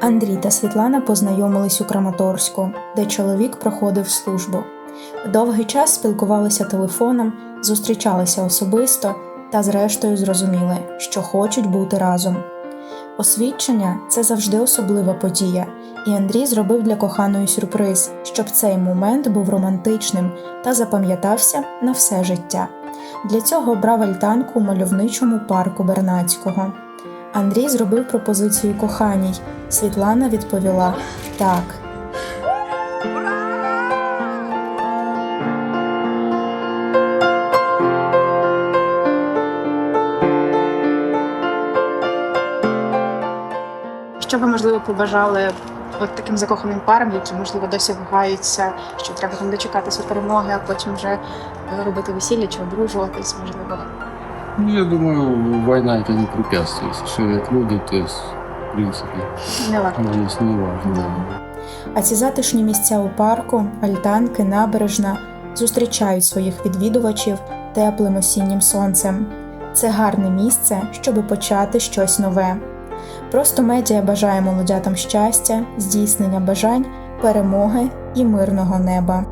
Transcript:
Андрій та Світлана познайомились у Краматорську, де чоловік проходив службу. Довгий час спілкувалися телефоном, зустрічалися особисто та, зрештою, зрозуміли, що хочуть бути разом. Освідчення це завжди особлива подія, і Андрій зробив для коханої сюрприз, щоб цей момент був романтичним та запам'ятався на все життя. Для цього обрав альтанку у мальовничому парку Бернацького. Андрій зробив пропозицію коханій. Світлана відповіла так. Що ви можливо побажали от таким закоханим парам, які можливо досі вагаються, що треба там дочекатися перемоги, а потім вже е, робити весілля чи одружуватись, можливо. Ну, я думаю, война это не препятствие. Если человек любит, то есть, в принципе, Не варто. здесь не. Да. А ці затишні місця у парку, альтанки, набережна зустрічають своїх відвідувачів теплим осіннім сонцем. Це гарне місце, щоби почати щось нове. Просто медіа бажає молодятам щастя, здійснення бажань, перемоги і мирного неба.